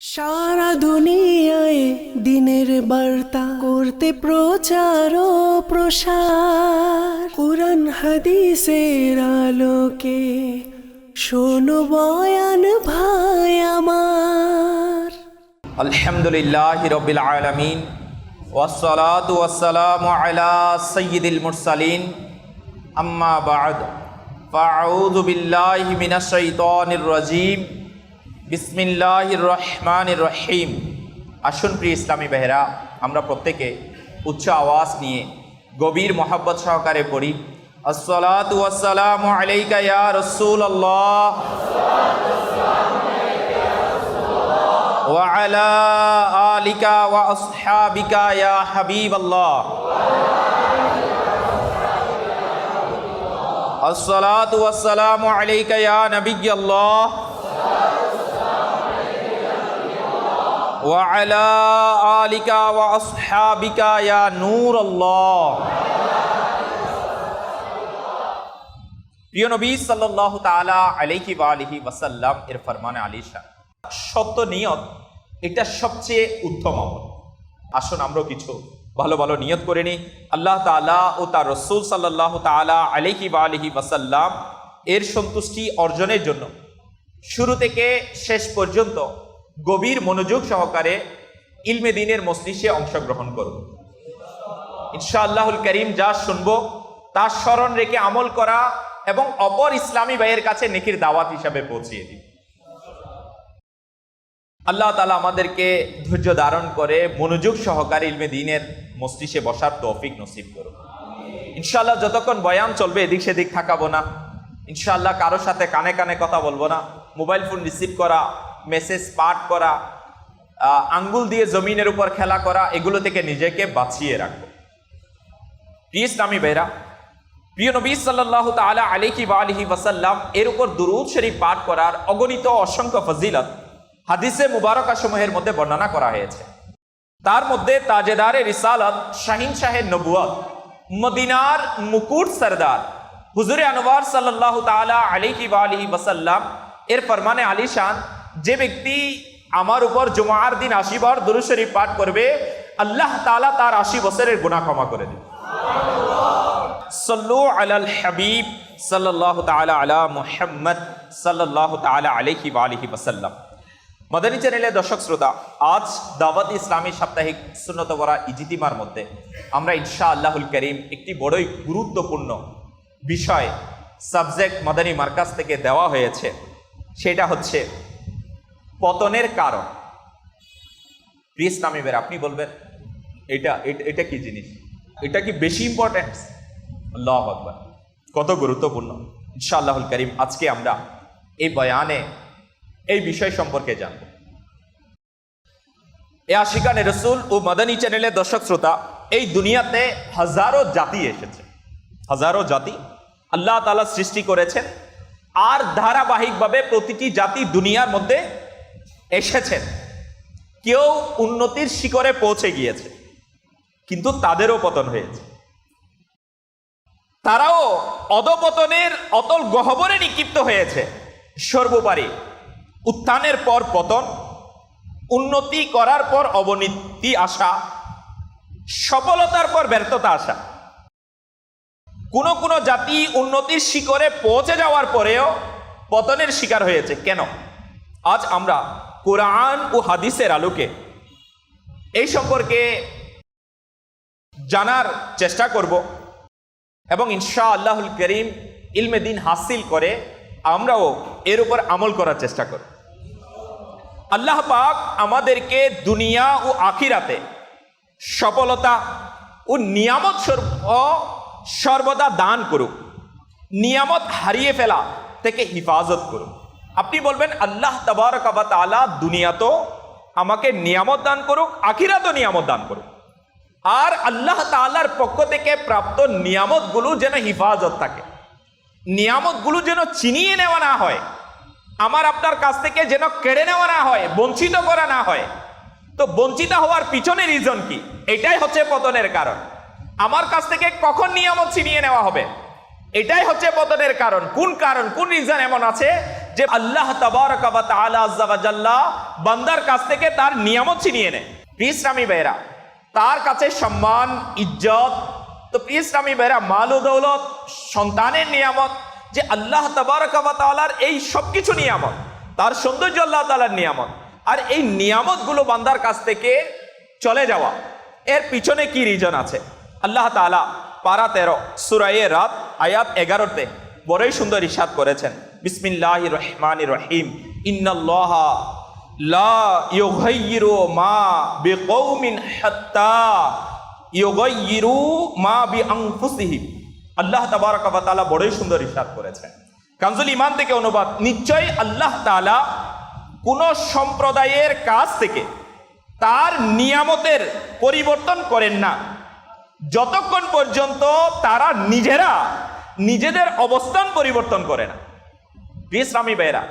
সারা দুনিয়ায় দিনের বার্তা করতে প্রচার ও প্রসার। কোরআন হাদিসের আলোকে শোনো বয়ান ভাই আমার। আলহামদুলিল্লাহ রবিল আলমিন ওয়াসালাত ওয়াসালাম আলা সৈয়দুল মুরসালিন। আম্মা বাদ ফাউযু বিল্লাহি মিনাশ শাইতানির রাজিম। বিসমিল্লাহির রহমানির রহিম আসুন প্রিয় ইসলামী বেহরা আমরা প্রত্যেকে উচ্চ আওয়াজ নিয়ে গভীর মোহাব্বত সহকারে পড়ি আসসালাতু ওয়াসসালামু আলাইকা ইয়া রাসূলুল্লাহ وعلى آلك وأصحابك يا حبيب الله الصلاة والسلام عليك يا نبي الله وعلى آلك وأصحابك يا نور الله প্রিয় নবী সাল্লাল্লাহু তাআলা আলাইহি ওয়া আলিহি ওয়াসাল্লাম এর ফরমানে আলিশা সত্য নিয়ত এটা সবচেয়ে উত্তম আমল আসুন আমরা কিছু ভালো ভালো নিয়ত করে নিই আল্লাহ তাআলা ও তার রসুল সাল্লাহ তাআলা আলাইহি ওয়া আলিহি ওয়াসাল্লাম এর সন্তুষ্টি অর্জনের জন্য শুরু থেকে শেষ পর্যন্ত গভীর মনোযোগ সহকারে ইলমে দিনের মস্তিষ্কে অংশগ্রহণ করুন। ইনশাআল্লাহুল করিম যা শুনব তার স্মরণ রেখে আমল করা এবং অপর ইসলামী ভাইয়ের কাছে নেকির দাওয়াত হিসাবে পৌঁছিয়ে দিই আল্লাহ তালা আমাদেরকে ধৈর্য ধারণ করে মনোযোগ সহকারে ইলমে দিনের মস্তিষ্কে বসার তৌফিক নসিব করুন ইনশাআল্লাহ যতক্ষণ বয়ান চলবে, এদিক সেদিক থাকাবো না। ইনশাআল্লাহ কারোর সাথে কানে কানে কথা বলব না। মোবাইল ফোন রিসিভ করা মেসেজ পাঠ করা আঙ্গুল দিয়ে জমিনের উপর খেলা করা, এগুলো থেকে নিজেকে বাঁচিয়ে রাখব। প্রিয় ইসলামী ভাইরা প্রিয় নবী সাল্লাহ তালা আলিহি বা আলিহি ওয়াসাল্লাম এর উপর দুরুদ শরীফ পাঠ করার অগণিত অসংখ্য ফজিলত হাদিসে মুবারকা সমূহের মধ্যে বর্ণনা করা হয়েছে। তার মধ্যে তাজেদারে রিসালত, শাহিন শাহের নবুয়ত মদিনার মুকুট সরদার, হুজুরে আনোয়ার সাল্লাহ তালা আলিহি বা আলিহি ওয়াসাল্লাম, এর ফরমানে আলিশান যে ব্যক্তি আমার উপর জুমার দিন আশিবার দুরুদ শরীফ পাঠ করবে, আল্লাহ তাআলা তার আশি বছরের গুনাহ ক্ষমা করে দেবে। সল্লু আলাল হাবিব সাল্লাল্লাহু তাআলা আলা মুহাম্মদ সাল্লাল্লাহু তাআলা আলাইহি ওয়া আলিহি ওয়াসাল্লাম। মাদানী চ্যানেলের দর্শক শ্রোতা, আজ দাওয়াত ইসলামী সাপ্তাহিক সুন্নত বরা ইজিতিমার মধ্যে আমরা ইনশা আল্লাহুল করিম একটি বড়ই গুরুত্বপূর্ণ বিষয়, সাবজেক্ট মাদানী মার্কাজ থেকে দেওয়া হয়েছে। সেটা হচ্ছে পতনের কারণ। প্রিয় ইসলামী বের আপনি বলবেন, এটা, এটা- কি জিনিস? এটা কি বেশি ইম্পর্টেন্ট আল্লাহ আকবর। কত গুরুত্বপূর্ণ। ইনশাআল্লাহুল করিম, আজকে আমরা এই বয়ানে এই বিষয় সম্পর্কে জানব। এ আশিকানে রসুল ও মাদানী চ্যানেলের দর্শক শ্রোতা, এই দুনিয়াতে হাজারো জাতি এসেছে। হাজারো জাতি আল্লাহ তালা সৃষ্টি করেছেন। আর ধারাবাহিকভাবে প্রতিটি জাতি দুনিয়ার মধ্যে এসেছেন। কেউ উন্নতির শিখরে পৌঁছে গিয়েছে, কিন্তু তাদেরও পতন হয়েছে। তারাও অধপতনের অতল গহবরে নিক্ষিপ্ত হয়েছে। সর্বোপরি উত্থানের পর পতন, উন্নতি করার পর অবনতি আসা, সফলতার পর ব্যর্থতা আসা। কোন কোন জাতি উন্নতির শিখরে পৌঁছে যাওয়ার পরেও পতনের শিকার হয়েছে। কেন? আজ আমরা কোরআন ও হাদিসের আলোকে। এই সম্পর্কে জানার চেষ্টা করব এবং ইনশা আল্লাহুল করিম ইলমে দিন হাসিল করে আমরাও এর উপর আমল করার চেষ্টা করব। আল্লাহ পাক আমাদেরকে দুনিয়া ও আখিরাতে সফলতা ও নিয়ামত সর্ব- সর্বদা দান করুক। নিয়ামত হারিয়ে ফেলা থেকে হিফাজত করুক। আপনি বলবেন, আল্লাহ তালা দুনিয়া তো আমাকে নিয়ামত দান করুক আখিরাতও নিয়ামত দান করুক। আর আল্লাহ তালার পক্ষ থেকে প্রাপ্ত নিয়ামতগুলো যেন হিফাজত থাকে। নিয়ামতগুলো যেন চিনিয়ে নেওয়া না হয়, আমার আপনার কাছ থেকে যেন কেড়ে নেওয়া না হয়, বঞ্চিত করা না হয়। তো বঞ্চিত হওয়ার পিছনে রিজন কি? এটাই হচ্ছে পতনের কারণ। আমার কাছ থেকে কখন নিয়ামত ছিনিয়ে নেওয়া হবে? এটাই হচ্ছে পতনের কারণ। কোন কারণ? কোন রিজন এমন আছে যে আল্লাহ বান্দার কাছ থেকে তার নিয়ামত ছিনিয়ে নেয়। প্রিয় ইসলামী ভাইরা তার কাছে সম্মান, ইজ্জত, তো প্রিয় ইসলামী ভাইরা মাল ও দৌলত, সন্তানের নিয়ামত, যে আল্লাহ তাবারাকা ওয়া তাআলার এই সবকিছু নিয়ামত, তার সৌন্দর্য আল্লাহ তালার নিয়ামত, আর এই নিয়ামতগুলো বান্দার কাছ থেকে চলে যাওয়া, এর পিছনে কি রিজন আছে? আল্লাহ তাআলা পারা তেরো, সুরায়ে রাত, আয়াত এগারোতে বড়ই সুন্দর ইসাদ করেছেন। বিসমিল্লাহ রহমান রহিম ইন্নাল্লাহ লা ইউগাইয়িরু মা বিকৌমিন হাত্তা ইউগাইয়িরু মা বিআনফুসিহিম আল্লাহ তাবারাকা ওয়া তাআলা বড়ই সুন্দর ইসাদ করেছেন। কানজুল ইমান থেকে অনুবাদ, নিশ্চয়ই আল্লাহ তাআলা কোন সম্প্রদায়ের কাছ থেকে তার নিয়ামতের পরিবর্তন করেন না। যতক্ষণ পর্যন্ত তারা নিজেরা নিজেদের অবস্থান পরিবর্তন করে না। প্রিয় ইসলামী বেয়েরা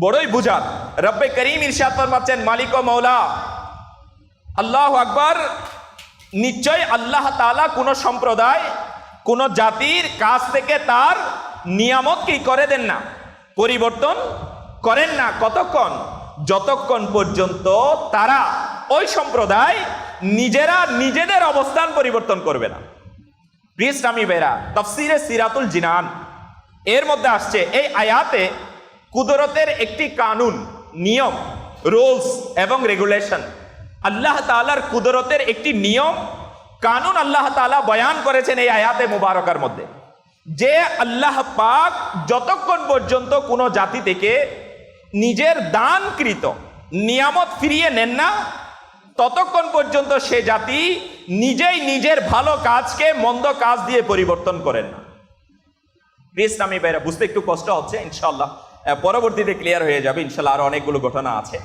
বড়ই বুঝান রব্বে করিম ইরশাদ ফরমাচ্ছেন, মালিক ও মৌলা। আল্লাহ আকবর নিশ্চয় আল্লাহ তাআলা কোন সম্প্রদায়, কোন জাতির কাছ থেকে তার নিয়ামত কি করে দেন না? পরিবর্তন করেন না কতক্ষণ? যতক্ষণ পর্যন্ত তারা ওই সম্প্রদায় নিজেরা নিজেদের অবস্থান পরিবর্তন করবে না। প্রিয় ইসলামী বেরা তফসিরে সিরাতুল জিনান। এর মধ্যে আসছে, এই আয়াতে কুদরতের একটি কানুন, নিয়ম, রুলস এবং রেগুলেশন। আল্লাহ তাআলার কুদরতের একটি নিয়ম, কানুন আল্লাহ তাআলা বয়ান করেছেন এই আয়াতে মুবারকার মধ্যে। যে আল্লাহ পাক যতক্ষণ পর্যন্ত কোনো জাতি থেকে নিজের দানকৃত নিয়ামত ফিরিয়ে নেন না, ততক্ষণ পর্যন্ত সে জাতি নিজেই নিজের ভালো কাজকে মন্দ কাজ দিয়ে পরিবর্তন করেন না। প্রিয় ইসলামী ভাইরা, বুঝতে একটু কষ্ট হচ্ছে ইনশাল্লাহ পরবর্তীতে ক্লিয়ার হয়ে যাবে ইনশাল্লাহ আরও অনেকগুলো ঘটনা আছে।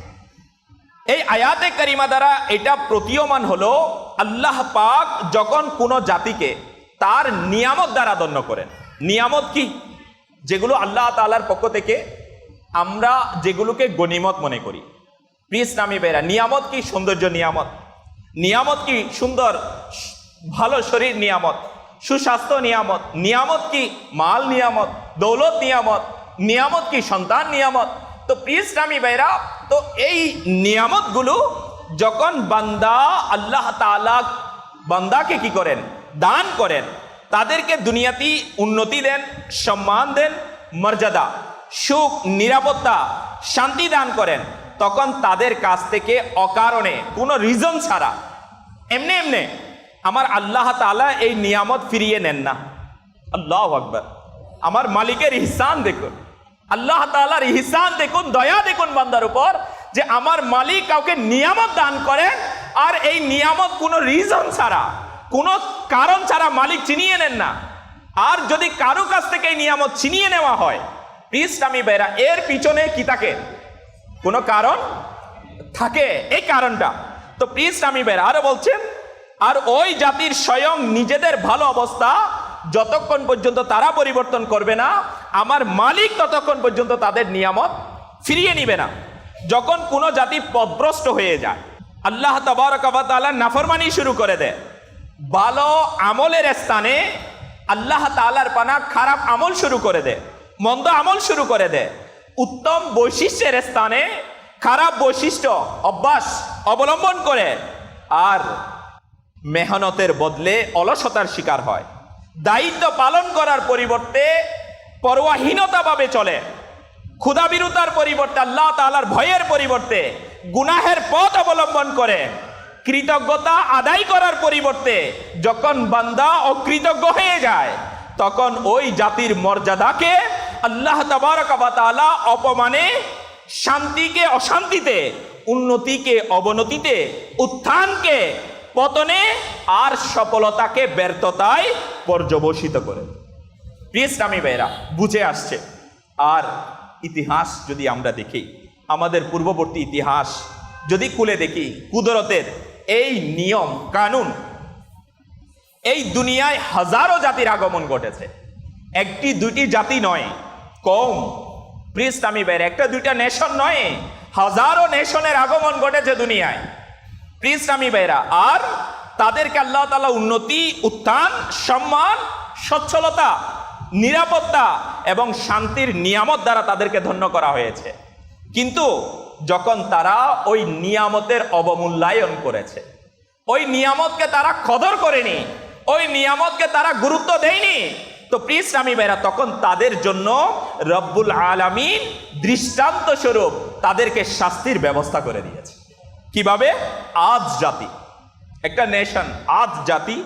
এই আয়াতে কারিমা দ্বারা এটা প্রতীয়মান হলো, আল্লাহ পাক যখন কোনো জাতিকে তার নিয়ামত দ্বারা দন্য করেন। নিয়ামত কি? যেগুলো আল্লাহ তাআলার পক্ষ থেকে আমরা যেগুলোকে গনিমত মনে করি। প্রিয় ইসলামী বেরা নিয়ামত কি? সৌন্দর্য নিয়ামত। নিয়ামত কি? সুন্দর ভালো শরীর নিয়ামত। সুস্বাস্থ্য নিয়ামত। নিয়ামত কি? মাল নিয়ামত, দৌলত নিয়ামত নিয়ামত কি? সন্তান নিয়ামত। তো প্রিয় ইসলামী ভাইরা, তো এই নিয়ামতগুলো যখন বান্দা আল্লাহ তাআলা বান্দাকে কি করেন? দান করেন। তাদেরকে দুনিয়াতি উন্নতি দেন, সম্মান দেন, মর্যাদা, সুখ, নিরাপত্তা, শান্তি দান করেন। তখন তাদের কাছ থেকে অকারণে কোনো রিজন ছাড়া, এমনি এমনি আমার আল্লাহ তাআলা এই নিয়ামত ফিরিয়ে নেন না। আল্লাহ আকবর। আমার মালিকের ইহসান দেখুন। আল্লাহ তাআলার ইহসান দেখুন, দয়া দেখুন বান্দার উপর যে আমার মালিক কাউকে নিয়ামত দান করেন আর এই নিয়ামত কোনো রিজন ছাড়া, কোনো কারণ ছাড়া মালিক চিনিয়ে নেন না। আর যদি কারও কাছ থেকে এই নিয়ামত ছিনিয়ে নেওয়া হয় ইসলামী বেরা এর পিছনে কি থাকে? কোনো কারণ থাকে। এই কারণটা। তো প্রিয় ইসলামী বেরা আরও বলছেন আর ওই জাতির স্বয়ং নিজেদের ভালো অবস্থা যতক্ষণ পর্যন্ত তারা পরিবর্তন করবে না, আমার মালিক ততক্ষণ পর্যন্ত তাদের নিয়ামত ফিরিয়ে নিবে না। যখন কোনো জাতি পদভ্রষ্ট হয়ে যায়, আল্লাহ তালা নাফরমানি শুরু করে দেয়। ভালো আমলের স্থানে আল্লাহ তাআলার পানা খারাপ আমল শুরু করে দেয়, মন্দ আমল শুরু করে দেয়। উত্তম বৈশিষ্ট্যের স্থানে খারাপ বৈশিষ্ট্য, অভ্যাস অবলম্বন করে। আর মেহনতের বদলে অলসতার শিকার হয়। দায়িত্ব পালন করার পরিবর্তে পরোয়াহীনতাভাবে চলে। ক্ষুধাবিরতার পরিবর্তে আল্লাহ তাআলার ভয়ের পরিবর্তে গুনাহের পথ অবলম্বন করে। কৃতজ্ঞতা আদায় করার পরিবর্তে যখন বান্দা অকৃতজ্ঞ হয়ে যায়, তখন ওই জাতির মর্যাদাকে আল্লাহ তাআলা অপমানে, শান্তিকে অশান্তিতে, উন্নতিকে অবনতিতে, উত্থানকে পতনে আর সফলতাকে ব্যর্থতায় পর্যবসিত করে। প্রিয় ইসলামী ভাইরা বুঝে আসছে। আর ইতিহাস যদি আমরা দেখি, আমাদের পূর্ববর্তী ইতিহাস যদি খুলে দেখি, কুদরতের এই নিয়ম, কানুন, এই দুনিয়ায় হাজারো জাতির আগমন ঘটেছে। একটি দুটি জাতি নয় কম প্রিয় ইসলামী ভাইরা একটা, দুইটা নেশন নয়, হাজারো নেশনের আগমন ঘটেছে দুনিয়ায়। প্রিয় ইসলামী ভাইরা আর তাদেরকে আল্লাহ তালা উন্নতি, উত্থান, সম্মান, সচ্ছলতা, নিরাপত্তা এবং শান্তির নিয়ামত দ্বারা তাদেরকে ধন্য করা হয়েছে। কিন্তু যখন তারা ওই নিয়ামতের অবমূল্যায়ন করেছে, ওই নিয়ামতকে তারা কদর করেনি, ওই নিয়ামতকে তারা গুরুত্ব দেয়নি, তো প্রিয় ইসলামী ভাইরা তখন তাদের জন্য রব্বুল আলামিন দৃষ্টান্ত স্বরূপ তাদেরকে শাস্তির ব্যবস্থা করে দিয়েছে। কীভাবে? আজ জাতি, একটা নেশন আজ জাতি,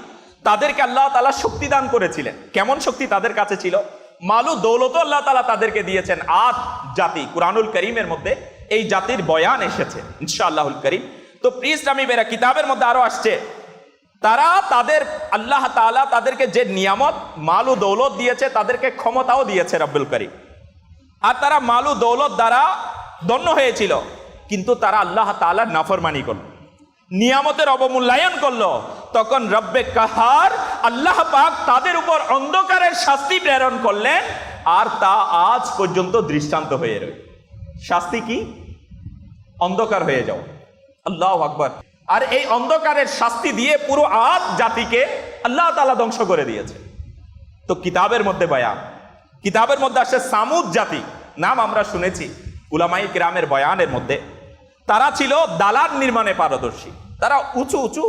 তাদেরকে আল্লাহ তালা শক্তি দান করেছিলেন। কেমন শক্তি তাদের কাছে ছিল? মালু দৌলত আল্লাহ তালা তাদেরকে দিয়েছেন। আজ জাতি, কুরআনুল করিমের মধ্যে এই জাতির বয়ান এসেছে, ইনশাআল্লাহুল করিম। তো প্রিয় ইসলামী বেরা কিতাবের মধ্যে আরও আসছে। তারা তাদের, আল্লাহ তাআলা তাদেরকে যে নিয়ামত মালু দৌলত দিয়েছে, তাদেরকে ক্ষমতাও দিয়েছে রব্বুল করিম। আর তারা মালু দৌলত দ্বারা দন্য হয়েছিল। কিন্তু তারা আল্লাহ তাআলার নাফরমানি করল। নিয়ামতের অবমূল্যায়ন করল। তখন রব্বে কাহার আল্লাহ পাক তাদের উপর অন্ধকারের শাস্তি প্রেরণ করলেন আর তা আজ পর্যন্ত দৃষ্টান্ত হয়ে রয়ে শাস্তি কি? অন্ধকার হয়ে যাও। আল্লাহ আকবর। আর এই অন্ধকারের শাস্তি দিয়ে পুরো আজ জাতিকে আল্লাহ তালা ধ্বংস করে দিয়েছে। তো কিতাবের মধ্যে বয়ান। কিতাবের মধ্যে আসে সামুদ জাতি। নাম আমরা শুনেছি। উলামাই গ্রামের বয়ানের মধ্যে। তারা ছিল দালান নির্মাণে পারদর্শী। তারা উঁচু উঁচু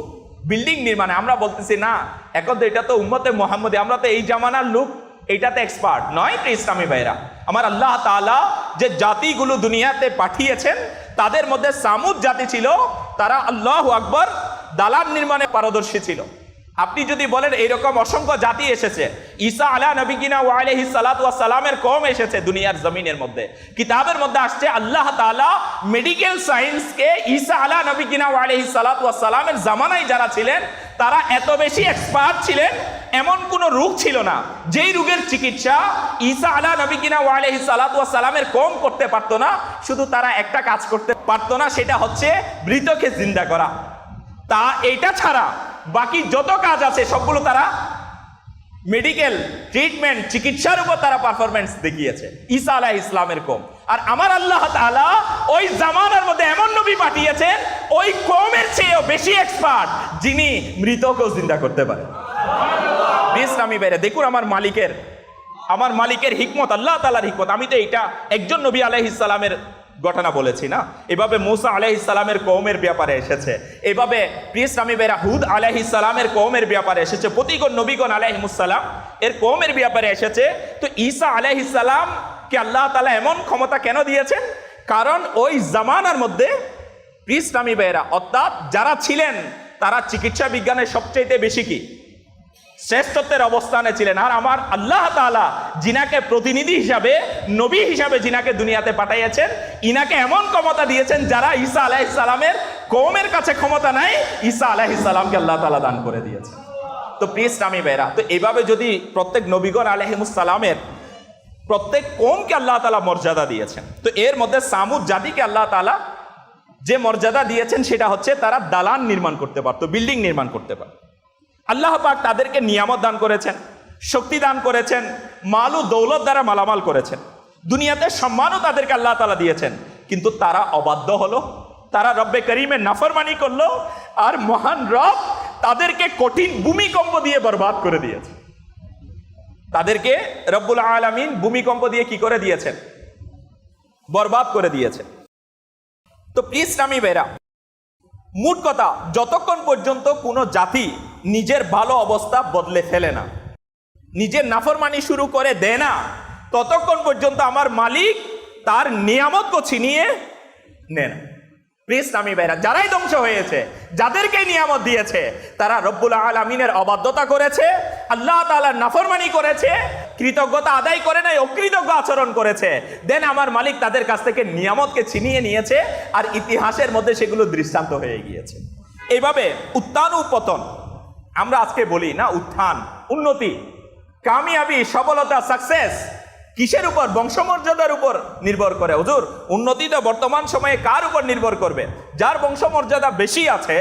বিল্ডিং নির্মাণে। আমরা বলতেছি, না, এখন তো এটা তো উম্মতে মোহাম্মদী, আমরা তো এই জামানার লোক এটাতে এক্সপার্ট নয় তো ইসলামী ভাইরা আমার আল্লাহ তালা যে জাতিগুলো দুনিয়াতে পাঠিয়েছেন, তাদের মধ্যে সামুদ জাতি ছিল, তারা আল্লাহ আকবর দালান নির্মাণে পারদর্শী ছিল। আপনি যদি বলেন এইরকম অসংখ্য জাতি এসেছে, ঈসা আলা নবিকিনা ওয়ালাইহি সালাতু সালামের কম এসেছে দুনিয়ার জমিনের মধ্যে। কিতাবের মধ্যে আসছে আল্লাহ তাআলা মেডিকেল সায়েন্সকে ঈসা আলা নবিকিনা ওয়ালাইহি সালাতু সালামের জামানায় যারা ছিলেন, তারা এত বেশি এক্সপার্ট ছিলেন, এমন কোনো রোগ ছিল না, যেই রোগের চিকিৎসা ঈসা আলা নবিকিনা ওয়ালাইহি সালাতু সালামের কম করতে পারতো না, শুধু তারা একটা কাজ করতে পারতো না, সেটা হচ্ছে মৃতকে জিন্দা করা। তা এটা ছাড়া বাকি যত কাজ আছে, সবগুলো তারা মেডিকেল ট্রিটমেন্ট চিকিৎসার উপর তারা পারফরমেন্স দেখিয়েছে। ঈসা আলাহ ইসলামের কম। আর আমার আল্লাহ তাআলা ওই জামানার মধ্যে এমন নবী পাঠিয়েছেন, ওই কমের চেয়েও বেশি এক্সপার্ট যিনি মৃতকেও চিন্তা করতে পারে। ইসলামী বেড়ে দেখুন আমার মালিকের আমার মালিকের হিকমত, আল্লাহ তালার হিকমত। আমি তো এইটা একজন নবী আলাইহিসালামের ঘটনা বলেছি না। এভাবে মুসা আলাইহিসালামের কৌমের ব্যাপারে এসেছে। এভাবে প্রিয়স্বামী বেরা হুদ আলাইহিসালামের কৌমের ব্যাপারে এসেছে। প্রতিগণ নবীগণ আলাইহিমুসালাম এর কৌমের ব্যাপারে এসেছে। তো ঈসা আলাইহিসালাম কে আল্লাহ তালা এমন ক্ষমতা কেন দিয়েছেন? কারণ ওই জামানার মধ্যে প্রিয়স্বামী বেরা অর্থাৎ যারা ছিলেন, তারা চিকিৎসা বিজ্ঞানের সবচেয়ে বেশি কি? শ্রেষ্ঠত্বের অবস্থানে ছিলেন। আর আমার আল্লাহ তাআলা জিনাকে প্রতিনিধি হিসাবে, নবী হিসাবে জিনাকে দুনিয়াতে পাঠাইয়াছেন। ইনাকে এমন ক্ষমতা দিয়েছেন যারা ঈসা আলাইসালামের কৌমের কাছে ক্ষমতা নাই, ঈসা আলাইসালামকে আল্লাহ তালা দান করে দিয়েছেন। তো প্রিয় ইসলামী বেরা তো এইভাবে যদি প্রত্যেক নবীগণ আলহিমুসালামের প্রত্যেক কৌমকে আল্লাহ তালা মর্যাদা দিয়েছেন, তো এর মধ্যে সামুদ জাতিকে আল্লাহ তাআলা যে মর্যাদা দিয়েছেন সেটা হচ্ছে তারা দালান নির্মাণ করতে পারতো, বিল্ডিং নির্মাণ করতে পারতো। আল্লাহ পাক তাদেরকে নিয়ামত দান করেছেন, শক্তি দান করেছেন, মাল ও দৌলত দ্বারা মালামাল করেছেন। দুনিয়াতে সম্মানও তাদেরকে আল্লাহ তালা দিয়েছেন। কিন্তু তারা অবাধ্য হলো, তারা রব্বে করিমে নাফরমানি করল আর মহান রব তাদেরকে কঠিন ভূমিকম্প দিয়ে বরবাদ করে দিয়েছে। তাদেরকে রব্বুল আলমিন ভূমিকম্প দিয়ে কি করে দিয়েছেন? বরবাদ করে দিয়েছেন তো প্লিজ রামি বেরা মোট কথা, যতক্ষণ পর্যন্ত কোনো জাতি নিজের ভালো অবস্থা বদলে ফেলে না। নিজের নাফরমানি শুরু করে দেয় না। ততক্ষণ পর্যন্ত আমার মালিক তার নিয়ামত ছিনিয়ে নেন প্রিয় ইসলামী ভাইরা, যারাই ধ্বংস হয়েছে, যাদেরকে নিয়ামত দিয়েছে, তারা রব্বুল আলমিনের অবাধ্যতা করেছে, আল্লাহ তালার নাফরমানি করেছে, কৃতজ্ঞতা আদায় করে নাই, অকৃতজ্ঞ আচরণ করেছে। দেন আমার মালিক তাদের কাছ থেকে নিয়ামতকে ছিনিয়ে নিয়েছে, আর ইতিহাসের মধ্যে সেগুলো দৃষ্টান্ত হয়ে গিয়েছে। এইভাবে উত্থান ও পতন আমরা আজকে বলি না উত্থান, উন্নতি। কামিয়াবি সফলতা সাকসেস কিসের উপর? বংশমর্যাদার উপর নির্ভর করে। হুজুর, উন্নতি তো বর্তমান সময়ে কার উপর নির্ভর করবে? যার বংশমর্যাদা বেশি আছে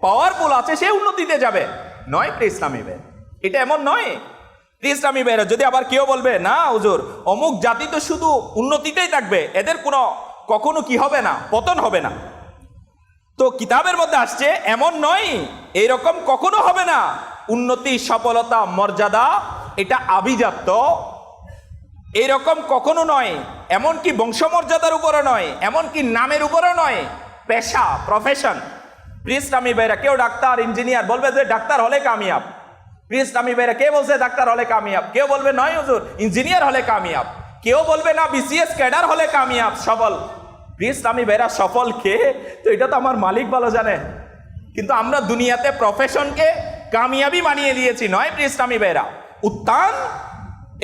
পাওয়ারফুল আছে, সে উন্নতিতে যাবে। নয় ইসলামী ভাই এটা এমন নয়। ইসলামী ভাইরা যদি আবার কেউ বলবে, না হুজুর, অমুক জাতি তো শুধু উন্নতিতেই থাকবে, এদের কোনো, কখনো কি হবে না? পতন হবে না। তো কিতাবের মধ্যে আসছে, এমন নয়, এরকম কখনো হবে না। উন্নতি, সফলতা, মর্যাদা, এটা আভিজাত্য। এরকম কখনো নয়, এমনকি বংশমর্যাদার উপরও নয়, এমনকি নামের উপরও নয়, পেশা প্রফেশন প্রিস নামি ভাইরা, কেউ ডাক্তার ইঞ্জিনিয়ার বলবে যে ডাক্তার হলে কামিয়াব। প্রিস নামি ভাইরা, কে বলছে ডাক্তার হলে কামিয়াব? কেউ বলবে, নয় হুজুর ইঞ্জিনিয়ার হলে কামিয়াব। কেউ বলবে না বিসিএস ক্যাডার হলে কামিয়াব সফল নামি ভাইরা, সফল কে? তো এটা তো আমার মালিক ভালো জানে। কিন্তু আমরা দুনিয়াতে প্রফেশনকে কামিয়াবি মানিয়ে দিয়েছি নয় ইসলামী বেরা উত্থান,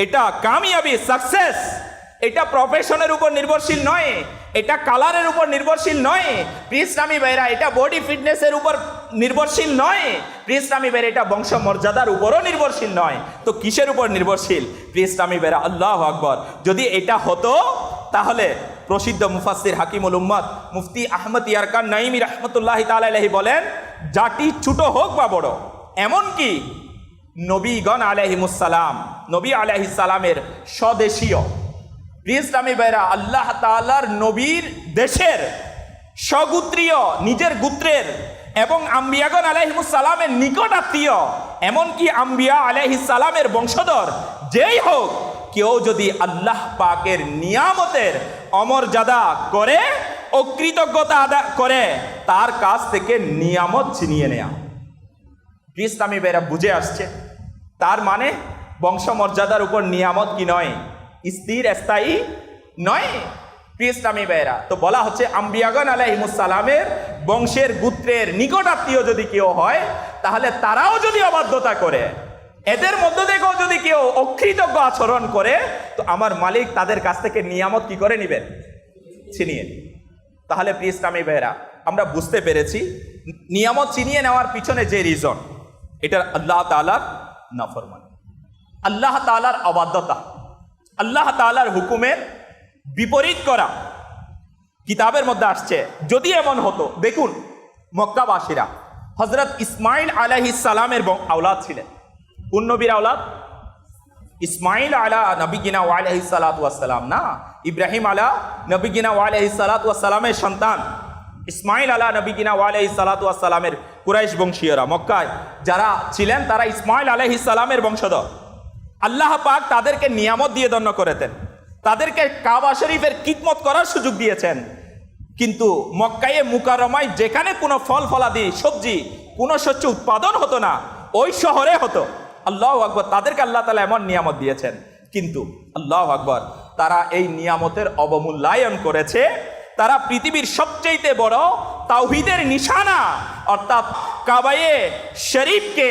এটা কামিয়াবি সাকসেস এটা প্রফেশনের উপর নির্ভরশীল নয়, এটা কালারের উপর নির্ভরশীল নয়। ইসলামী বেরা এটা বডি ফিটনেসের উপর নির্ভরশীল নয়। ইসলামী বেরা এটা বংশ মর্যাদার উপরও নির্ভরশীল নয়। তো কিসের উপর নির্ভরশীল? ইসলামী বেরা আল্লাহ আকবর। যদি এটা হতো, তাহলে প্রসিদ্ধ মুফাসির হাকিমুল উম্মদ মুফতি আহমদ ইয়ারকান নাইমি রহমতুল্লাহ তালাহি বলেন, জাতি ছোট হোক বা বড়, এমনকি নবীগণ আলহিমুসালাম নবী আলহিসালামের স্বদেশীয় ইসলামী বেরা আল্লাহ তালার নবীর দেশের স্বগুত্রীয় নিজের গুত্রের এবং আম্বিয়াগন আলাইহিমুসালামের নিকট আত্মীয় এমনকি আম্বিয়া আলাইহিসালামের বংশধর, যেই হোক কেউ যদি আল্লাহ পাকের নিয়ামতের অমর্যাদা করে, অকৃতজ্ঞতা আদা করে, তার কাছ থেকে নিয়ামত ছিনিয়ে নেয়া। ইসলামী বেরা বুঝে আসছে। তার মানে বংশমর্যাদার উপর নিয়ামত কি নয়? স্থির, স্থায়ী নয়? ইসলামী বেরা তো বলা হচ্ছে আম্বিয়াগন আলাইহিমুসালামের বংশের গুত্রের নিকট আত্মীয় যদি কেউ হয়, তাহলে তারাও যদি অবাধ্যতা করে এদের মধ্য থেকেও যদি কেউ অকৃতজ্ঞ আচরণ করে, তো আমার মালিক তাদের কাছ থেকে নিয়ামত কি করে নিবেন? ছিনিয়ে। তাহলে প্রিয় ইসলামী বেহরা আমরা বুঝতে পেরেছি, নিয়ামত চিনিয়ে নেওয়ার পিছনে যে রিজন এটা আল্লাহ তালার নফরমান। আল্লাহ তালার অবাধ্যতা। আল্লাহ তালার হুকুমের বিপরীত করা কিতাবের মধ্যে আসছে। যদি এমন হতো, দেখুন, মক্কাবাসীরা হজরত ইসমাইল আলাহিস সালামের ব- আওলাদ ছিলেন। কোন আওলাদ? ইসমাইল আলা নবীগিনা ওয়ালাহি সালাতাম না? ইব্রাহিম আলা নবীগিনা ওয়ালাহি সালাতামের সন্তান। ইসমাইল আলা নবীগিনা ওয়ালাহি সালাতামের কুরাইশ বংশীয়রা মক্কায় যারা ছিলেন, তারা ইসমাইল আলাহি সালামের বংশধর। আল্লাহ পাক তাদেরকে নিয়ামত দিয়ে দণ্ড করেতেন তাদেরকে কাবা শরীফের কিদমত করার সুযোগ দিয়েছেন। কিন্তু মক্কায়ে মুকারমায় যেখানে কোনো ফল ফলাদি সবজি, কোনো শস্য উৎপাদন হতো না, ওই শহরে হতো। আল্লাহ আকবর, তাদেরকে আল্লাহ তালা এমন নিয়ামত দিয়েছেন। কিন্তু আল্লাহ আকবর, তারা এই নিয়ামতের অবমূল্যায়ন করেছে। তারা পৃথিবীর সবচেয়ে বড় তাওহিদের নিশানা, অর্থাৎ কাবায়ে শরীফকে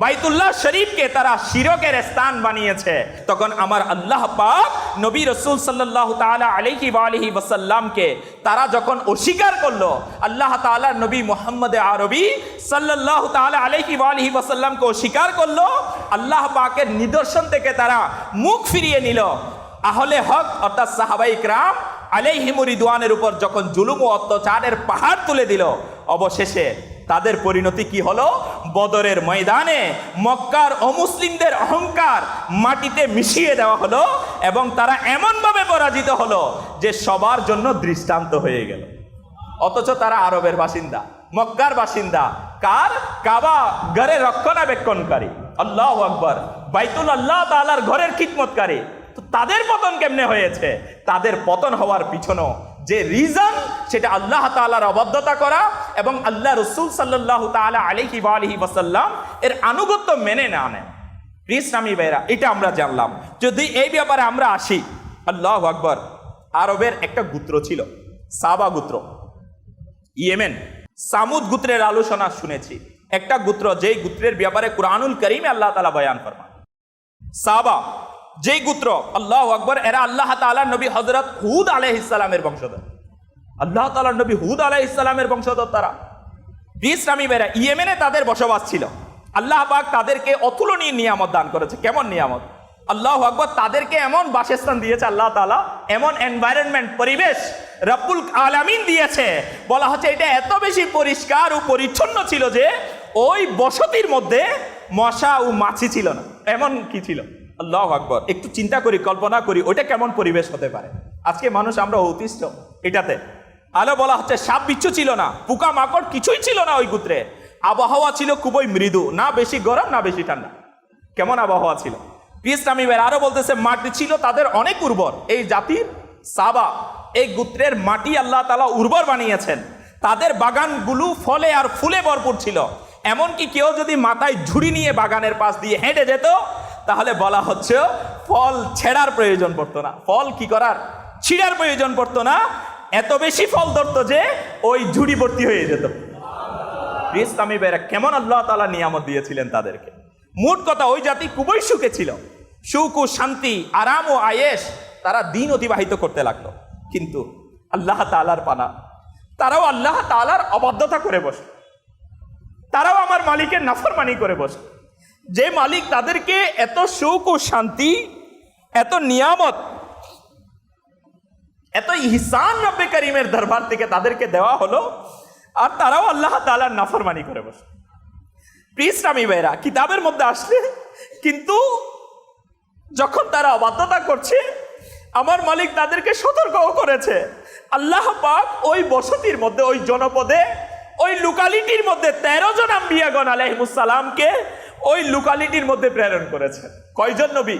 বাইতুল্লাহ শরীফকে তারা শিরকের স্থান বানিয়েছে। তখন আমার আল্লাহ পাক নবী রসুল সাল্লাহ তাআলা আলাইহি আলহি ওয়াসাল্লামকে তারা যখন অস্বীকার করল, আল্লাহ তাআলা নবী মোহাম্মদ আরবি সাল্লাহ তাআলা আলাইহি আলহি ওয়াসাল্লামকে অস্বীকার করল, আল্লাহ পাকের নিদর্শন থেকে তারা মুখ ফিরিয়ে নিল। আহলে হক অর্থাৎ সাহাবাই ক্রাম আলাইহিমুরিদওয়ানের উপর যখন জুলুম ও অত্যাচারের পাহাড় তুলে দিল, অবশেষে তাদের পরিণতি কি হলো? বদরের ময়দানে মক্কার অমুসলিমদের অহংকার মাটিতে মিশিয়ে দেওয়া হলো এবং তারা এমনভাবে পরাজিত হলো যে সবার জন্য দৃষ্টান্ত হয়ে গেল। অথচ তারা আরবের বাসিন্দা, মক্কার বাসিন্দা। কার? কাবা ঘরে রক্ষণাবেক্ষণকারী। আল্লাহ আকবর। বাইতুল আল্লাহ তালার ঘরের খিদমতকারী। তো তাদের পতন কেমনে হয়েছে? তাদের পতন হওয়ার পিছনও যে রিজন সেটা আল্লাহ তালার অবদ্ধতা করা এবং আল্লাহ রসুল সাল্লাহ তালা আলহি বা আলহি ওয়াসাল্লাম এর আনুগত্য মেনে না নেন। ইসলামী ভাইরা এটা আমরা জানলাম। যদি এই ব্যাপারে আমরা আসি, আল্লাহ আকবর, আরবের একটা গুত্র ছিল, সাবা গুত্র। ইয়েমেন, সামুদ গুত্রের আলোচনা শুনেছি। একটা গুত্র যেই গুত্রের ব্যাপারে কুরআনুল করিমে আল্লাহ তালা বয়ান ফরমান সাবা যেই গুত্র, আল্লাহ আকবর, এরা আল্লাহ তালার নবী হজরত হুদ আলহ ইসলামের বংশধর। আল্লাহ তালার নবী হুদ আলহ ইসলামের বংশধর তারা। ইসলামী বেরা ইয়েমেনে তাদের বসবাস ছিল। আল্লাহ পাক তাদেরকে অতুলনীয় নিয়ামত দান করেছে। কেমন নিয়ামত? আল্লাহ আকবর তাদেরকে এমন বাসস্থান দিয়েছে, আল্লাহ তালা এমন এনভায়রনমেন্ট পরিবেশ রব্বুল আলামিন দিয়েছে। বলা হচ্ছে এটা এত বেশি পরিষ্কার ও পরিচ্ছন্ন ছিল যে ওই বসতির মধ্যে মশা ও মাছি ছিল না। এমন কি ছিল? আল্লাহ আকবর। একটু চিন্তা করি, কল্পনা করি, ওইটা কেমন পরিবেশ হতে পারে? আজকে মানুষ আমরা অতিষ্ঠ এটাতে। আলো বলা হচ্ছে, সাপ বিচ্ছু ছিল না, পোকা মাকড় কিছুই ছিল না ওই গুত্রে। আবহাওয়া ছিল খুবই মৃদু, না বেশি গরম, না বেশি ঠান্ডা। কেমন আবহাওয়া ছিল? ইসলামী ভাই আরও বলতেছে, মাটি ছিল তাদের অনেক উর্বর। এই জাতির সাবা, এই গোত্রের মাটি আল্লাহ তালা উর্বর বানিয়েছেন। তাদের বাগানগুলো ফলে আর ফুলে ভরপুর ছিল। এমনকি কেউ যদি মাথায় ঝুড়ি নিয়ে বাগানের পাশ দিয়ে হেঁটে যেত তাহলে বলা হচ্ছে ফল ছেঁড়ার প্রয়োজন পড়তো না। ফল কি করার? ছিঁড়ার প্রয়োজন পড়তো না। এত বেশি ফল ধরতো যে ওই ঝুড়ি ভর্তি হয়ে যেত। ইসলামী ভাইরা কেমন আল্লাহ তালা নিয়ামত দিয়েছিলেন তাদেরকে? মোট কথা, ওই জাতি খুবই সুখে ছিল। সুখ ও শান্তি, আরাম ও আয়েস তারা দিন অতিবাহিত করতে লাগল। কিন্তু আল্লাহ তালার পানা, তারাও আল্লাহ তালার অবাধ্যতা করে বসে তারাও আমার মালিকের নাফরমানি করে বসে যে মালিক তাদেরকে এত সুখ ও শান্তি, এত নিয়ামত, এত ইহসান নব্বে করিমের দরবার থেকে তাদেরকে দেওয়া হলো, আর তারাও আল্লাহ তালার নাফরমানি করে বসে। ইসলামী ভাইরা কিতাবের মধ্যে আসলে, কিন্তু যখন তারা অবাধ্যতা করছে, আমার মালিক তাদেরকে সতর্কও করেছে। আল্লাহ পাক ওই বসতির মধ্যে, ওই জনপদে, ওই লোকালিটির মধ্যে তেরো জন আম্বিয়াগণ আলহিমুসালামকে ওই লোকালিটির মধ্যে প্রেরণ করেছেন কয়জন নবী?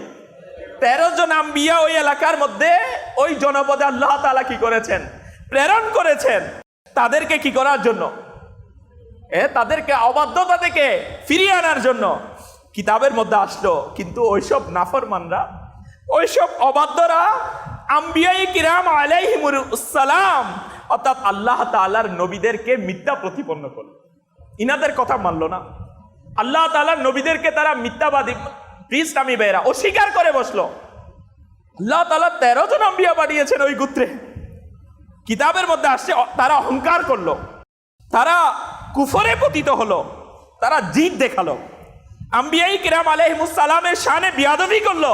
তেরো জন আম্বিয়া ওই এলাকার মধ্যে, ওই জনপদে আল্লাহ তালা কি করেছেন? প্রেরণ করেছেন। তাদেরকে কি করার জন্য? এ, তাদেরকে অবাধ্যতা থেকে ফিরিয়ে আনার জন্য। কিতাবের মধ্যে আসলো, কিন্তু ওইসব নাফরমানরা, ওইসব অবাধ্যরা আম্বিয়াই কিরাম আলাইহিমুর সালাম, অর্থাৎ আল্লাহ তাআলার নবীদেরকে মিথ্যা প্রতিপন্ন করল। ইনাদের কথা মানলো না। আল্লাহ তাআলার নবীদেরকে তারা মিথ্যাবাদী ইসলামী বেয়েরা অস্বীকার করে বসল। আল্লাহ তালা তেরো জন আম্বিয়া পাঠিয়েছেন ওই গোত্রে। কিতাবের মধ্যে আসছে তারা অহংকার করল। তারা কুফরে পতিত হলো। তারা জিদ দেখাল। আম্বিয়াই কিরাম আলহিমুসালামের শানে বিয়াদবি করল।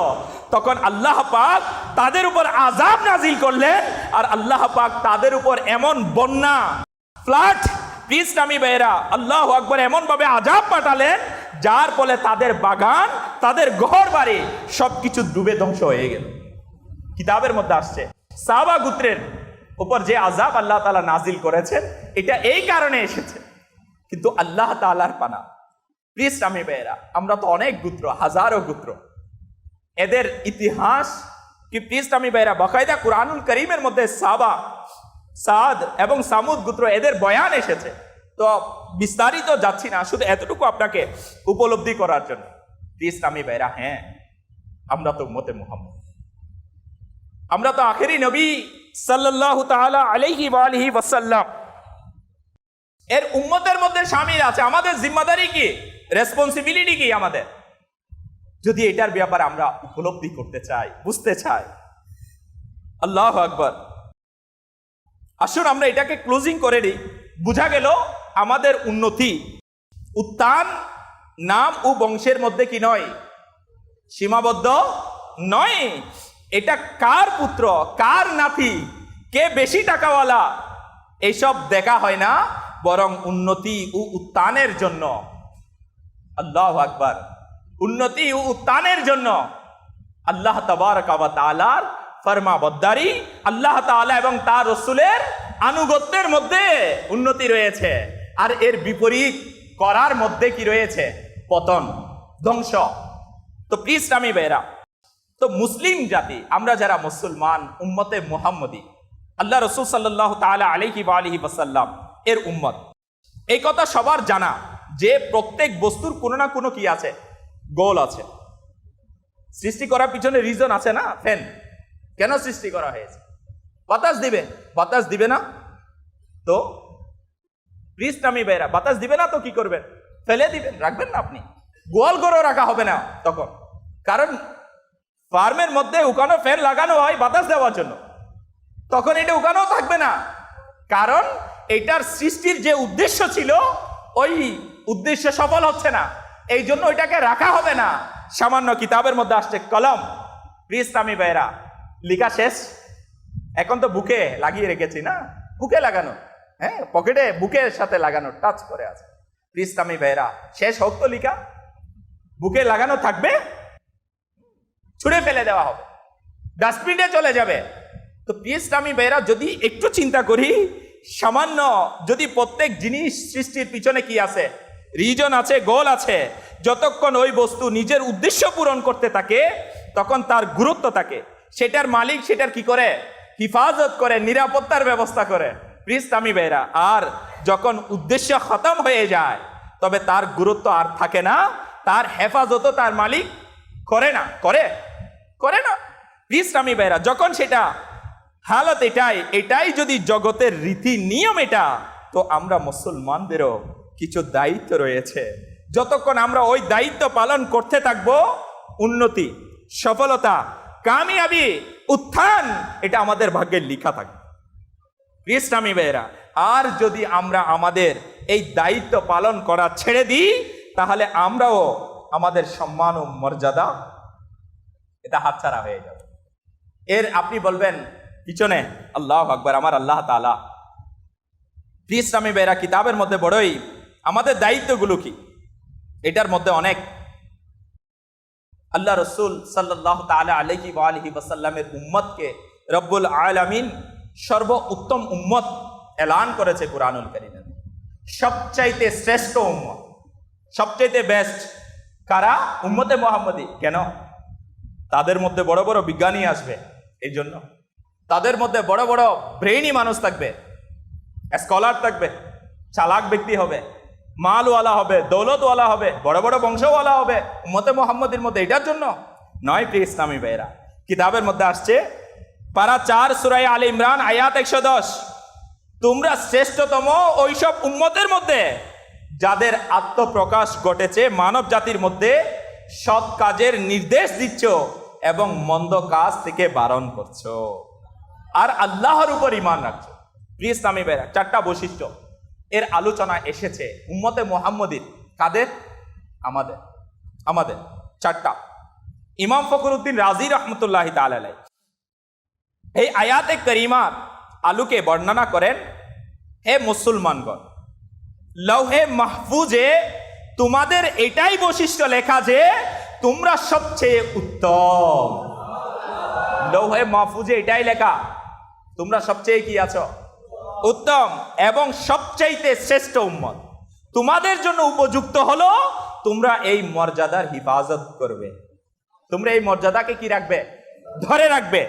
তখন আল্লাহ পাক তাদের উপর আজাব নাজিল করলেন, আর আল্লাহ পাক তাদের উপর এমন বন্যা ফ্লাট ইসলামী বেয়েরা আল্লাহ আকবর এমন ভাবে আজাব পাঠালেন, যার ফলে তাদের বাগান, তাদের ঘর বাড়ি সবকিছু ডুবে ধ্বংস হয়ে গেল। কিতাবের মধ্যে আসছে সাবা গুত্রের উপর যে আজাব আল্লাহ তালা নাজিল করেছেন, এটা এই কারণে এসেছে। কিন্তু আল্লাহ তালার পানা। প্লিজ আমি বেয়েরা আমরা তো অনেক গুত্র, হাজারো গুত্র। এদের ইতিহাস কি প্লিজ আমি বেয়েরা বকায়দা কুরআনুল করিমের মধ্যে সাবা সাদ এবং সামুদ গুত্র এদের বয়ান এসেছে। তো বিস্তারিত যাচ্ছি না, শুধু এতটুকু আপনাকে উপলব্ধি করার জন্য। আমি বেয়েরা হ্যাঁ আমরা তো মতে মোহাম্মদ। আমরা তো আখেরি নবী সাল্লাল্লাহু তাআলা আলাইহি ওয়া আলিহি ওয়াসাল্লাম। এর উম্মতের মধ্যে শামিল আছে। আমাদের জিম্মাদারি কি? রেসপন্সিবিলিটি কি আমাদের? যদি এটার ব্যাপারে আমরা উপলব্ধি করতে চাই, বুঝতে চাই। আল্লাহ আকবর। আসুন আমরা এটাকে ক্লোজিং করে নিই। বোঝা গেল আমাদের উন্নতি। উত্থান নাম ও বংশের মধ্যে কি নয়? সীমাবদ্ধ নয়। এটা কার পুত্র? কার নাতি? কে বেশি টাকাওয়ালা? এইসব দেখা হয় না, বরং উন্নতি ও উত্থানের জন্য। আল্লাহ আকবার। উন্নতি ও উত্থানের জন্য। আল্লাহ তবার তালার ফরমা বদ্দারি আল্লাহ তাআলা এবং তার রসুলের আনুগত্যের মধ্যে উন্নতি রয়েছে। আর এর বিপরীত করার মধ্যে কি রয়েছে? পতন, ধ্বংস। তো প্লিজ আমি বেরা তো মুসলিম জাতি, আমরা যারা মুসলমান, উম্মতে মুহাম্মদী, আল্লাহ রসুল সাল্লাহ তালা আলহি বা আলহি ওসাল্লাম এর উম্মত। এই কথা সবার জানা যে প্রত্যেক বস্তুর কোনো না কোনো কি আছে? গোল আছে। সৃষ্টি করার পিছনে রিজন আছে না? ফ্যান কেন সৃষ্টি করা হয়েছে? বাতাস দিবে। বাতাস দিবে না তো? নামি বেরা। বাতাস দিবে না তো কি করবেন? ফেলে দিবেন, রাখবেন না আপনি? গোয়াল গরো রাখা হবে না তখন। কারণ ফার্মের মধ্যে উকানো ফ্যান লাগানো হয় বাতাস দেওয়ার জন্য। তখন এটা উকানো থাকবে না। কারণ এটার সৃষ্টির যে উদ্দেশ্য ছিল, ওই উদ্দেশ্য সফল হচ্ছে না। এই জন্য ওইটাকে রাখা হবে না। সামান্য কিতাবের মধ্যে আসছে কলম। প্লিজ তামি ভাইরা লিখা শেষ? এখন তো বুকে লাগিয়ে রেখেছি না? বুকে লাগানো। হ্যাঁ পকেটে বুকের সাথে লাগানো টাচ করে আছে। তামি ভাইরা শেষ হোক তো লিখা। বুকে লাগানো থাকবে? ছুঁড়ে ফেলে দেওয়া হবে। ডাস্টবিনে চলে যাবে। তো আমি বেরা যদি একটু চিন্তা করি, সামান্য যদি প্রত্যেক জিনিস সৃষ্টির পিছনে কি আছে? রিজন আছে, গোল আছে। যতক্ষণ ওই বস্তু নিজের উদ্দেশ্য পূরণ করতে থাকে, তখন তার গুরুত্ব থাকে। সেটার মালিক সেটার কি করে? হিফাজত করে, নিরাপত্তার ব্যবস্থা করে। প্রিস্তামি বেরা আর যখন উদ্দেশ্য খতম হয়ে যায়, তবে তার গুরুত্ব আর থাকে না, তার হেফাজতও তার মালিক করে না। করে? করে না। প্রিস্তামি বেরা যখন সেটা হালত এটাই এটাই যদি জগতের রীতি নিয়ম এটা, তো আমরা মুসলমানদেরও কিছু দায়িত্ব রয়েছে। যতক্ষণ আমরা ওই দায়িত্ব পালন করতে থাকব, উন্নতি, সফলতা কামিয়াবি, উত্থান, এটা আমাদের ভাগ্যে লেখা থাকবে ইসলামী ভাইয়েরা, আর যদি আমরা আমাদের এই দায়িত্ব পালন করা ছেড়ে দিই, তাহলে আমরাও আমাদের সম্মান ও মর্যাদা, এটা হাতছাড়া হয়ে যাবে। এর আপনি বলবেন, পিছনে আল্লাহ আকবর, আমার আল্লাহ তালা ইসলামী বেরা কিতাবের মধ্যে বড়ই আমাদের দায়িত্বগুলো কি? এটার মধ্যে অনেক আল্লাহ রসুল সাল্লাহ তালা আলহি আলহি ওয়াসাল্লামের উম্মতকে রব্বুল আলামিন সর্ব উত্তম উম্মত এলান করেছে কুরআনুল করিমের। সবচাইতে শ্রেষ্ঠ উম্মত, সবচাইতে বেস্ট কারা? উম্মতে মোহাম্মদী। কেন? তাদের মধ্যে বড় বড় বিজ্ঞানী আসবে এই জন্য তাদের মধ্যে বড় বড় ব্রেইনি মানুষ থাকবে স্কলার থাকবে, চালাক ব্যক্তি হবে। মালওয়ালা হবে, দৌলতওয়ালা হবে, বড় বড় বংশওয়ালা হবে মতে মোহাম্মদের মধ্যে এটার জন্য নয় প্রিয় ইসলামী ভাইরা কিতাবের মধ্যে আসছে, পারা চার সুরাই আল ইমরান, আয়াত একশো দশ। তোমরা শ্রেষ্ঠতম ওইসব উম্মতের মধ্যে যাদের আত্মপ্রকাশ ঘটেছে, মানব জাতির মধ্যে সৎ কাজের নির্দেশ দিচ্ছ এবং মন্দ কাজ থেকে বারণ করছ। আর আল্লাহর উপর ইমান রাখছো। প্রিয় ইসলামী ভাইরা চারটা বৈশিষ্ট্য। এর আলোচনা এসেছে উম্মতে মোহাম্মদীর কাদের? আমাদের। আমাদের। চারটা। ইমাম ফখরুদ্দিন রাজি রহমতুল্লাহ তালাই এই আয়াতে করিমার আলুকে বর্ণনা করেন, হে মুসলমানগণ, লৌহে মাহফুজে তোমাদের এটাই বৈশিষ্ট্য লেখা যে, তোমরা সবচেয়ে উত্তম। লৌহে মাহফুজে এটাই লেখা, তোমরা সবচেয়ে কি আছো? উত্তম এবং সবচাইতে শ্রেষ্ঠ উম্মত। তোমাদের জন্য উপযুক্ত হলো তোমরা এই মর্যাদার হিফাজত করবে। তোমরা এই মর্যাদাকে কি রাখবে? ধরে রাখবে।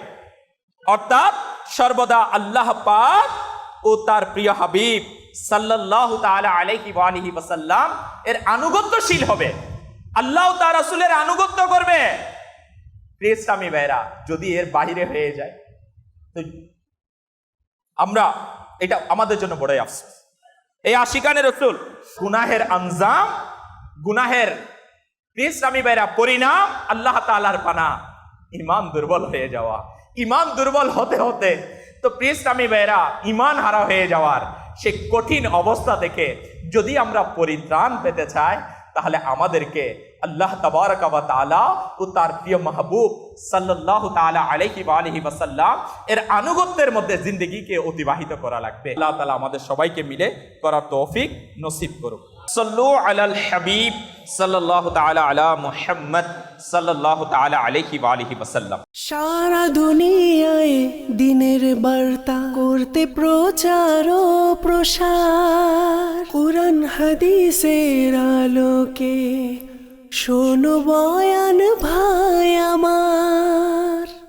অর্থাৎ সর্বদা আল্লাহ পাক ও তার প্রিয় হাবিব সাল্লাল্লাহু তাআলা আলাইহি ওয়া আলিহি ওয়াসাল্লাম এর আনুগত্যশীল হবে। আল্লাহ তার রাসূলের আনুগত্য করবে। প্রিয় ইসলামী ভাইরা যদি এর বাইরে হয়ে যায়, তো আমরা এটা আমাদের জন্য বড়ই আফসোস। এই আশিকানের রসুল, গুনাহের আঞ্জাম গুনাহের ইসলামী ভাইরা পরিণাম, আল্লাহ তালার পানা। ইমান দুর্বল হয়ে যাওয়া। ইমান দুর্বল হতে হতে তো প্রিয়স্বামী ভাইরা ইমান হারা হয়ে যাওয়ার সে কঠিন অবস্থা থেকে যদি আমরা পরিত্রাণ পেতে চাই তাহলে আমাদেরকে আল্লাহ তাবারক তালা ও তার প্রিয় মাহবুব সাল্লাহ তালা আলহি বা আলহি ওয়াসাল্লাম এর আনুগত্যের মধ্যে জিন্দগিকে অতিবাহিত করা লাগবে। আল্লাহ তালা আমাদের সবাইকে মিলে করার তৌফিক নসিব করুক। সাল্লু আলাল হাবিব সাল্লাল্লাহু তাআলা আলা মুহাম্মদ সাল্লাল্লাহু তাআলা আলাইহি ওয়া আলিহি সারা দুনিয়ায় দিনের বার্তা করতে প্রচার ও প্রসার। কোরআন হাদিসের আলোকে শোনো বয়ান ভাই আমার।